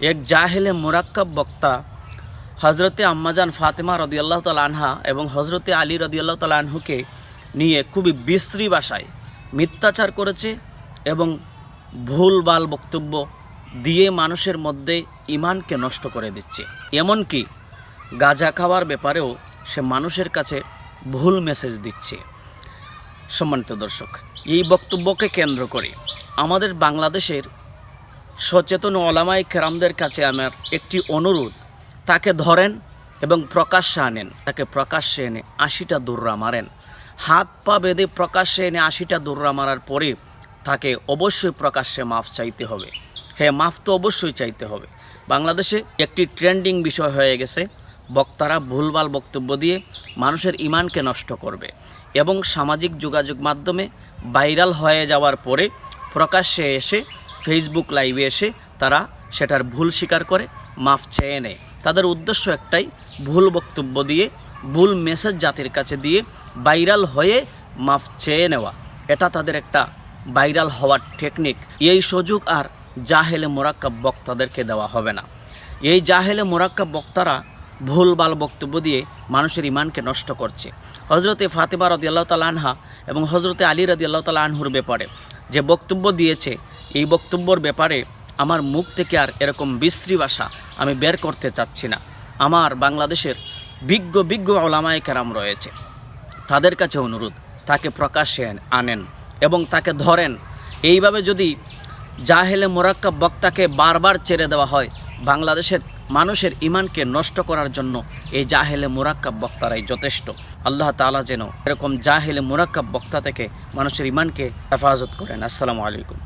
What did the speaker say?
এক জাহেলে মোরাক্কাব বক্তা হজরতে আম্মাজান ফাতেমা রদিয়াল্লাহ আনহা এবং হজরতে আলী রদিয়াল্লাহ তাল আনহুকে নিয়ে খুবই বিশ্রী ভাষায় মিথ্যাচার করেছে এবং ভুলভাল বক্তব্য দিয়ে মানুষের মধ্যে ইমানকে নষ্ট করে দিচ্ছে। এমনকি গাঁজা খাওয়ার ব্যাপারেও সে মানুষের কাছে ভুল মেসেজ দিচ্ছে। সম্মানিত দর্শক, এই বক্তব্যকে কেন্দ্র করে আমাদের বাংলাদেশের সচেতন ওলামাই কেরামদের কাছে আমার একটি অনুরোধ। তাকে ধরেন এবং প্রকাশ্যে আনেন। তাকে প্রকাশ্যে এনে আশিটা দৌড়া মারেন। হাত পা বেঁধে প্রকাশ্যে এনে আশিটা দৌড়া মারার পরে তাকে অবশ্যই প্রকাশ্যে মাফ চাইতে হবে। হ্যাঁ মাফ তো অবশ্যই চাইতে হবে। বাংলাদেশে একটি ট্রেন্ডিং বিষয় হয়ে গেছে। বক্তারা ভুলভাল বক্তব্য দিয়ে মানুষের ইমানকে নষ্ট করবে এবং সামাজিক যোগাযোগ মাধ্যমে ভাইরাল হয়ে যাওয়ার পরে প্রকাশ্যে এসে ফেসবুক লাইভে এসে তারা সেটার ভুল স্বীকার করে, মাফ চেয়ে নেয়। তাদের উদ্দেশ্য একটাই, ভুল বক্তব্য দিয়ে, ভুল মেসেজ জাতির কাছে দিয়ে ভাইরাল হয়ে মাফ চেয়ে নেওয়া। এটা তাদের একটা ভাইরাল হওয়ার টেকনিক এই সুযোগ আর জাহেলে মোরাক্কাব বক্তাদেরকে দেওয়া হবে না। এই জাহেলে মোরাক্কাব বক্তারা ভুলভাল বক্তব্য দিয়ে মানুষের ইমানকে নষ্ট করছে। হজরতে ফাতেমা রদি আল্লাহ তালা আনহা এবং হজরতে আলী রদি আল্লাহ তালা আনহুর ব্যাপারে যে বক্তব্য দিয়েছে এই বক্তব্যর ব্যাপারে আমার মুখ থেকে আর এরকম বিশ্রী ভাষা আমি বের করতে চাচ্ছি না। আমার বাংলাদেশের বিজ্ঞ বিজ্ঞ ওলামায় কেরাম রয়েছে। তাদের কাছে অনুরোধ, তাকে প্রকাশ্যে আনেন এবং তাকে ধরেন। এইভাবে যদি জাহেলে মোরাক্কাব বক্তাকে বারবার ছেড়ে দেওয়া হয়, বাংলাদেশের মানুষের ইমানকে নষ্ট করার জন্য এই জাহেলে মোরাক্কাব বক্তারাই যথেষ্ট। আল্লাহ তাআলা যেন এরকম জাহেলে মোরাক্কাব বক্তা থেকে মানুষের ইমানকে হেফাজত করেন। আসসালামু আলাইকুম।